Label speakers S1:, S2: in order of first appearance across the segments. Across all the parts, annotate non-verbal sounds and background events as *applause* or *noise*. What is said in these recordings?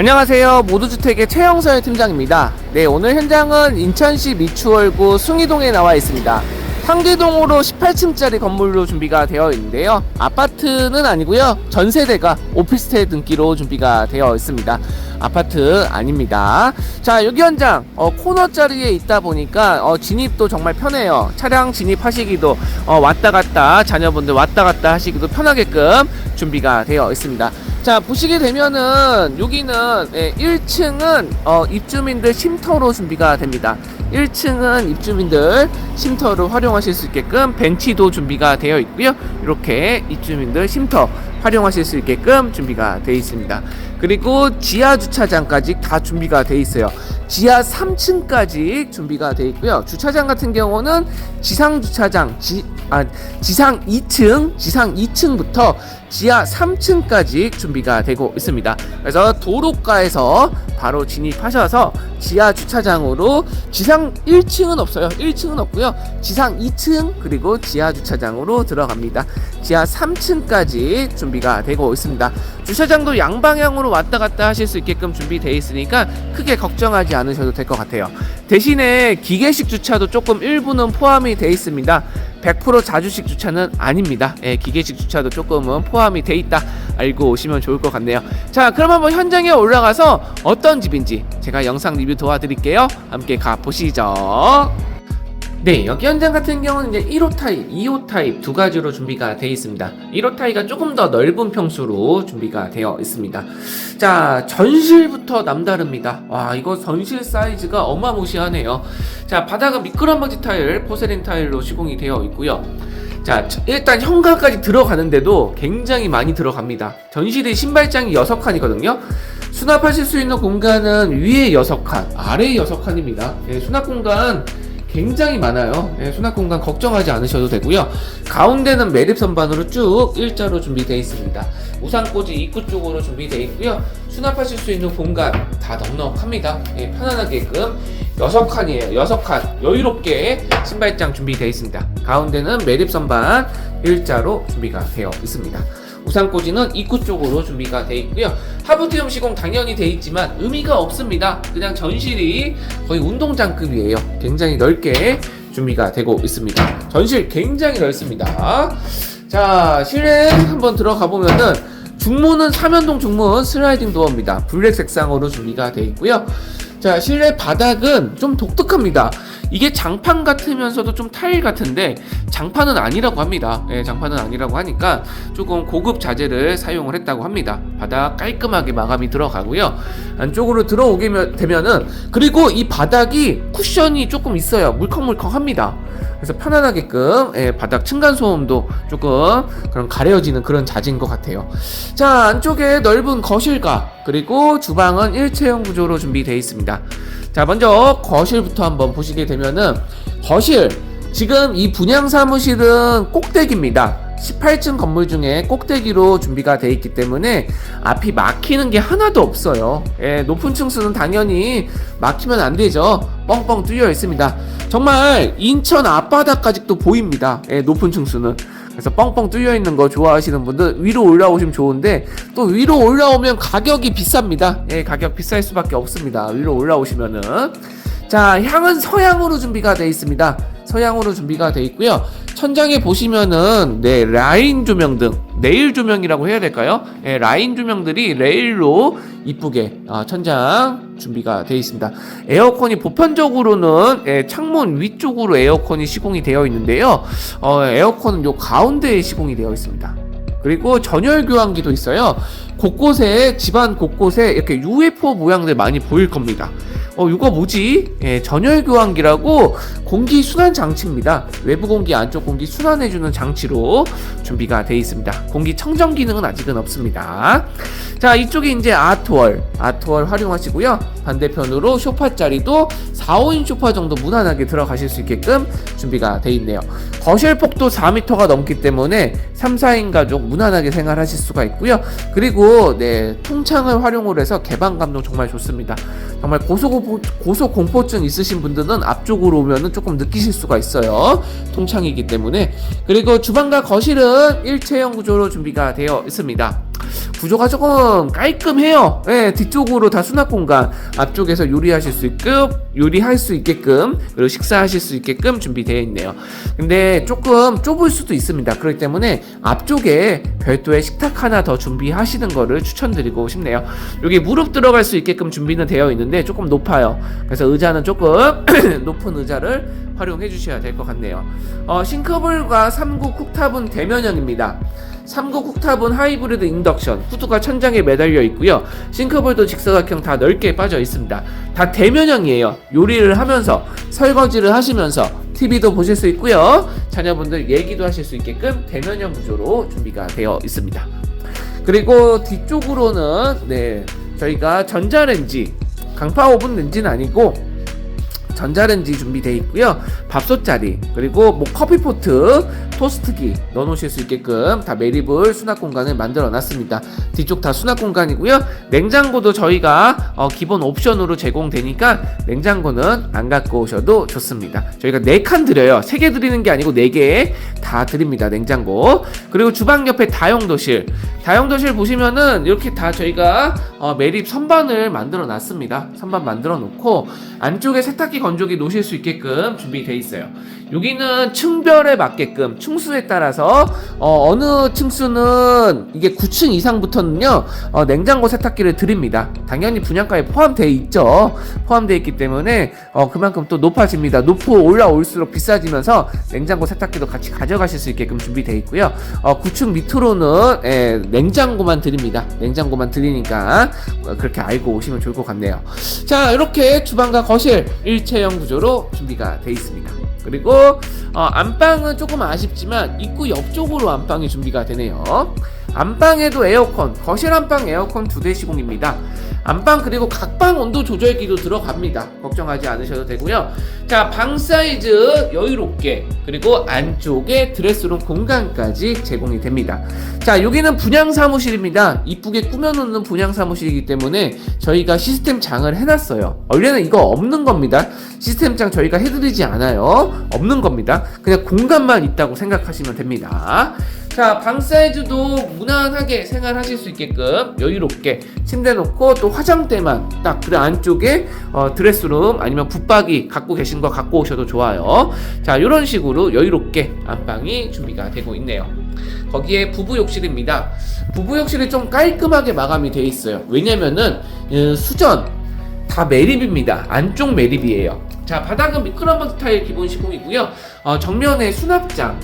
S1: 안녕하세요. 모두주택의 최영설 팀장입니다. 네, 오늘 현장은 인천시 미추홀구 숭이동에 나와 있습니다. 상계동으로 18층짜리 건물로 준비가 되어 있는데요. 아파트는 아니고요. 전세대가 오피스텔 등기로 준비가 되어 있습니다. 아파트 아닙니다. 자, 여기 현장 어, 코너 자리에 있다 보니까 어, 진입도 정말 편해요. 차량 진입하시기도 어, 왔다 갔다 자녀분들 왔다 갔다 하시기도 편하게끔 준비가 되어 있습니다. 자 보시게 되면은 여기는 예, 1층은 어, 입주민들 쉼터로 준비가 됩니다. 1층은 입주민들 쉼터로 활용하실 수 있게끔 벤치도 준비가 되어 있고요. 이렇게 입주민들 쉼터 활용하실 수 있게끔 준비가 되어 있습니다. 그리고 지하 주차장까지 다 준비가 되어 있어요. 지하 3층까지 준비가 되어 있고요. 주차장 같은 경우는 지상 주차장, 지, 아, 지상 2층, 지상 2층부터 지하 3층까지 준비가 되고 있습니다. 그래서 도로가에서 바로 진입하셔서 지하 주차장으로 지상 1층은 없어요. 1층은 없고요. 지상 2층 그리고 지하 주차장으로 들어갑니다. 지하 3층까지 준비가 되고 있습니다. 주차장도 양방향으로 왔다 갔다 하실 수 있게끔 준비되어 있으니까 크게 걱정하지 않으셔도 될 것 같아요. 대신에 기계식 주차도 조금 일부는 포함이 되어 있습니다. 100% 자주식 주차는 아닙니다. 예, 기계식 주차도 조금은 포함이 돼 있다. 알고 오시면 좋을 것 같네요. 자, 그럼 한번 현장에 올라가서 어떤 집인지 제가 영상 리뷰 도와드릴게요. 함께 가 보시죠. 네, 여기 현장 같은 경우는 이제 1호 타입, 2호 타입 두 가지로 준비가 되어 있습니다. 1호 타입가 조금 더 넓은 평수로 준비가 되어 있습니다. 자, 전실부터 남다릅니다. 와, 이거 전실 사이즈가 어마무시하네요. 자, 바닥은 미끄럼방지 타일, 포세린 타일로 시공이 되어 있고요. 자, 저- 일단 현관까지 들어가는데도 굉장히 많이 들어갑니다. 전실이 신발장이 6칸이거든요. 수납하실 수 있는 공간은 위에 6칸, 아래에 6칸입니다. 예, 수납 공간 굉장히 많아요. 예, 수납 공간 걱정하지 않으셔도 되고요. 가운데는 매립 선반으로 쭉 일자로 준비되어 있습니다. 우산꽂이 입구 쪽으로 준비되어 있고요. 수납하실 수 있는 공간 다 넉넉합니다. 예, 편안하게끔 여섯 칸이에요. 여섯 칸 여유롭게 신발장 준비되어 있습니다. 가운데는 매립 선반 일자로 준비가 되어 있습니다. 우산꽂이는 입구 쪽으로 준비가 되어 있고요. 하부티움 시공 당연히 되어 있지만 의미가 없습니다. 그냥 전실이 거의 운동장급이에요. 굉장히 넓게 준비가 되고 있습니다. 전실 굉장히 넓습니다. 자, 실내 한번 들어가 보면은 중문은 삼연동 중문 슬라이딩 도어입니다. 블랙 색상으로 준비가 되어 있고요. 자, 실내 바닥은 좀 독특합니다. 이게 장판 같으면서도 좀 타일 같은데 장판은 아니라고 합니다. 예, 장판은 아니라고 하니까 조금 고급 자재를 사용을 했다고 합니다. 바닥 깔끔하게 마감이 들어가고요. 안쪽으로 들어오게 되면은 그리고 이 바닥이 쿠션이 조금 있어요. 물컹물컹합니다. 그래서 편안하게끔 예, 바닥 층간 소음도 조금 그런 가려지는 그런 자재인 것 같아요. 자 안쪽에 넓은 거실과 그리고 주방은 일체형 구조로 준비되어 있습니다. 자 먼저 거실부터 한번 보시게 되면은 거실 지금 이 분양 사무실은 꼭대기입니다. 18층 건물 중에 꼭대기로 준비가 되어 있기 때문에 앞이 막히는 게 하나도 없어요. 예, 높은 층수는 당연히 막히면 안 되죠. 뻥뻥 뚫려 있습니다. 정말 인천 앞바다까지 또 보입니다. 예, 높은 층수는. 그래서 뻥뻥 뚫려 있는 거 좋아하시는 분들 위로 올라오시면 좋은데 또 위로 올라오면 가격이 비쌉니다. 예, 가격 비쌀 수밖에 없습니다. 위로 올라오시면은 자, 향은 서양으로 준비가 되어 있습니다. 서양으로 준비가 되어 있고요. 천장에 보시면은 네, 라인 조명 등 레일 조명이라고 해야 될까요? 예, 라인 조명들이 레일로 이쁘게 아, 천장 준비가 되어 있습니다. 에어컨이 보편적으로는 예, 창문 위쪽으로 에어컨이 시공이 되어 있는데요. 어, 에어컨은 요 가운데에 시공이 되어 있습니다. 그리고 전열 교환기도 있어요. 곳곳에 집안 곳곳에 이렇게 UFO 모양들 많이 보일 겁니다. 어, 이거 뭐지? 예, 전열 교환기라고 공기 순환 장치입니다. 외부 공기, 안쪽 공기 순환해주는 장치로 준비가 되어 있습니다. 공기 청정 기능은 아직은 없습니다. 자, 이쪽에 이제 아트월, 아트월 활용하시고요. 반대편으로 소파 자리도 4, 5인 소파 정도 무난하게 들어가실 수 있게끔 준비가 되어 있네요. 거실 폭도 4m가 넘기 때문에 3, 4인 가족 무난하게 생활하실 수가 있고요. 그리고 네, 통창을 활용을 해서 개방감도 정말 좋습니다. 정말 고소공포, 고소공포증 있으신 분들은 앞쪽으로 오면은 조금 느끼실 수가 있어요. 통창이기 때문에. 그리고 주방과 거실은 일체형 구조로 준비가 되어 있습니다. 구조가 조금 깔끔해요. 예, 뒤쪽으로 다 수납 공간, 앞쪽에서 요리하실 수 있게끔 요리할 수 있게끔 그리고 식사하실 수 있게끔 준비되어 있네요. 근데 조금 좁을 수도 있습니다. 그렇기 때문에 앞쪽에 별도의 식탁 하나 더 준비하시는 거를 추천드리고 싶네요. 여기 무릎 들어갈 수 있게끔 준비는 되어 있는데 조금 높아요. 그래서 의자는 조금 *clears throat* 높은 의자를 활용해 주셔야 될 것 같네요. 어, 싱크볼과 3구 쿡탑은 대면형입니다. 3구 쿡탑은 하이브리드 인덕션, 후드가 천장에 매달려 있고요. 싱크볼도 직사각형 다 넓게 빠져 있습니다. 다 대면형이에요. 요리를 하면서 설거지를 하시면서 TV도 보실 수 있고요. 자녀분들 얘기도 하실 수 있게끔 대면형 구조로 준비가 되어 있습니다. 그리고 뒤쪽으로는 네 저희가 전자레인지 강파 오븐 렌지는 아니고 전자레인지 준비되어 있고요. 밥솥 자리 그리고 뭐 커피 포트, 토스트기 넣어놓으실 수 있게끔 다 매립을 수납 공간을 만들어 놨습니다. 뒤쪽 다 수납 공간이고요. 냉장고도 저희가 어, 기본 옵션으로 제공되니까 냉장고는 안 갖고 오셔도 좋습니다. 저희가 4칸 드려요. 3개 드리는 게 아니고 4개 다 드립니다. 냉장고. 그리고 주방 옆에 다용도실. 다용도실 보시면은 이렇게 다 저희가 어, 매립 선반을 만들어 놨습니다. 선반 만들어 놓고 안쪽에 세탁기 건조기 놓으실 수 있게끔 준비되어 있어요. 여기는 층별에 맞게끔 층수에 따라서 어, 느 층수는 이게 9층 이상부터는요 어, 냉장고 세탁기를 드립니다. 당연히 분양가에 포함되어 있죠. 포함되어 있기 때문에 어, 그만큼 또 높아집니다. 높고 올라올수록 비싸지면서 냉장고 세탁기도 같이 가져가실 수 있게끔 준비되어 있고요. 어, 9층 밑으로는 예, 냉장고만 드립니다. 냉장고만 드리니까 어, 그렇게 알고 오시면 좋을 것 같네요. 자 이렇게 주방과 거실 일체형 구조로 준비가 되어 있습니다. 그리고 어, 안방은 조금 아쉽지만 입구 옆쪽으로 안방이 준비가 되네요. 안방에도 에어컨, 거실 안방 에어컨 두 대 시공입니다. 안방 그리고 각방 온도 조절기도 들어갑니다. 걱정하지 않으셔도 되고요. 자, 방 사이즈 여유롭게 그리고 안쪽에 드레스룸 공간까지 제공이 됩니다. 자, 여기는 분양 사무실입니다. 이쁘게 꾸며놓는 분양 사무실이기 때문에 저희가 시스템 장을 해놨어요. 원래는 이거 없는 겁니다. 시스템 장 저희가 해드리지 않아요. 없는 겁니다. 그냥 공간만 있다고 생각하시면 됩니다. 자, 방 사이즈도 무난하게 생활하실 수 있게끔 여유롭게 침대 놓고 또 화장대만 딱 그 안쪽에 어, 드레스룸 아니면 붙박이 갖고 계신 거 갖고 오셔도 좋아요. 자, 이런 식으로 여유롭게 안방이 준비가 되고 있네요. 거기에 부부 욕실입니다. 부부 욕실이 좀 깔끔하게 마감이 되어 있어요. 왜냐면은 어, 수전 다 매립입니다. 안쪽 매립이에요. 자, 바닥은 미끄럼번 스타일 기본 시공이고요. 어, 정면에 수납장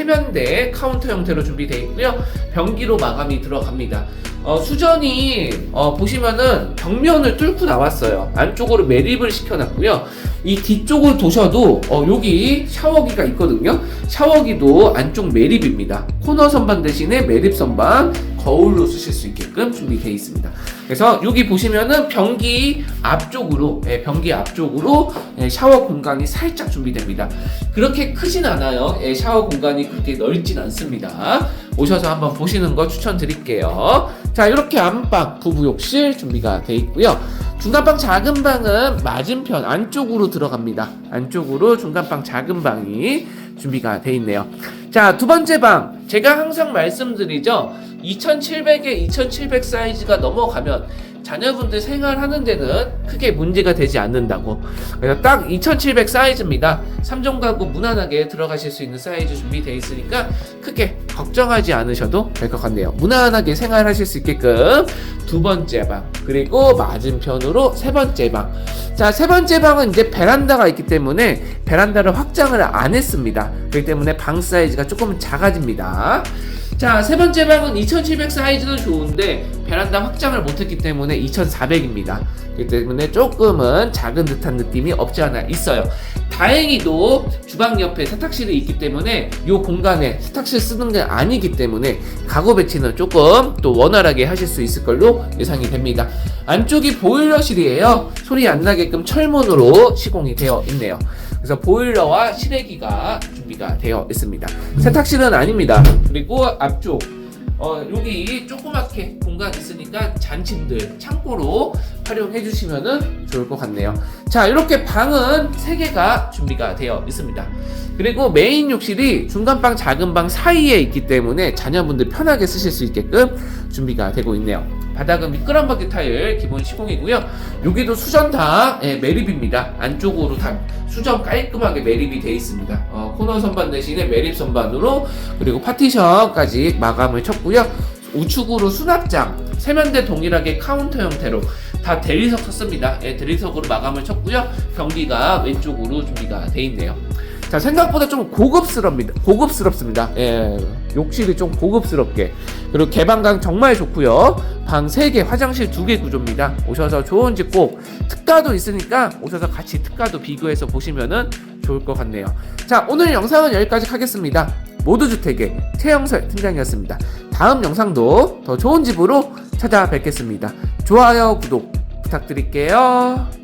S1: 세면대 카운터 형태로 준비되어 있고요. 변기로 마감이 들어갑니다. 어, 수전이 어, 보시면은 벽면을 뚫고 나왔어요. 안쪽으로 매립을 시켜놨고요. 이 뒤쪽을 도셔도 어, 여기 샤워기가 있거든요. 샤워기도 안쪽 매립입니다. 코너 선반 대신에 매립 선반 거울로 쓰실 수 있게끔 준비되어 있습니다. 그래서 여기 보시면은 변기 앞쪽으로 예, 변기 앞쪽으로 예, 샤워 공간이 살짝 준비됩니다. 그렇게 크진 않아요. 예, 샤워 공간이 그렇게 넓진 않습니다. 오셔서 한번 보시는 거 추천드릴게요. 자 이렇게 안방 부부 욕실 준비가 되어 있고요. 중간방 작은 방은 맞은편 안쪽으로 들어갑니다. 안쪽으로 중간방 작은 방이 준비가 되어 있네요. 자, 두 번째 방. 제가 항상 말씀드리죠. 2700에 2700 사이즈가 넘어가면 자녀분들 생활하는 데는 크게 문제가 되지 않는다고. 그래서 딱 2700 사이즈입니다. 3종 가구 무난하게 들어가실 수 있는 사이즈 준비되어 있으니까 크게 걱정하지 않으셔도 될 것 같네요. 무난하게 생활하실 수 있게끔 두 번째 방, 그리고 맞은편으로 세 번째 방. 자, 세 번째 방은 이제 베란다가 있기 때문에 베란다를 확장을 안 했습니다. 그렇기 때문에 방 사이즈가 조금 작아집니다. 자, 세 번째 방은 2700 사이즈는 좋은데 베란다 확장을 못했기 때문에 2400입니다. 그렇기 때문에 조금은 작은 듯한 느낌이 없지 않아 있어요. 다행히도 주방 옆에 세탁실이 있기 때문에 이 공간에 세탁실 쓰는 게 아니기 때문에 가구 배치는 조금 또 원활하게 하실 수 있을 걸로 예상이 됩니다. 안쪽이 보일러실이에요. 소리 안 나게끔 철문으로 시공이 되어 있네요. 그래서 보일러와 실외기가 준비가 되어 있습니다. 세탁실은 아닙니다. 그리고 앞쪽 어, 여기 조그맣게 공간 있으니까 잔침들 창고로 활용해 주시면은 좋을 것 같네요. 자, 이렇게 방은 3개가 준비가 되어 있습니다. 그리고 메인 욕실이 중간 방, 작은 방 사이에 있기 때문에 자녀분들 편하게 쓰실 수 있게끔 준비가 되고 있네요. 바닥은 미끄럼 바퀴 타일 기본 시공이고요. 여기도 수전 다 예, 매립입니다. 안쪽으로 다 수전 깔끔하게 매립이 돼 있습니다. 어, 코너 선반 대신에 매립 선반으로 그리고 파티션까지 마감을 쳤고요. 우측으로 수납장 세면대 동일하게 카운터 형태로 다 대리석 쳤습니다. 예, 대리석으로 마감을 쳤고요. 변기가 왼쪽으로 준비가 돼 있네요. 자 생각보다 좀 고급스럽니다. 고급스럽습니다. 예, 욕실이 좀 고급스럽게 그리고 개방감 정말 좋고요. 방 3개, 화장실 2개 구조입니다. 오셔서 좋은 집 꼭 특가도 있으니까 오셔서 같이 특가도 비교해서 보시면은 좋을 것 같네요. 자 오늘 영상은 여기까지 하겠습니다. 모두주택의 최영설 팀장이었습니다. 다음 영상도 더 좋은 집으로 찾아뵙겠습니다. 좋아요, 구독 부탁드릴게요.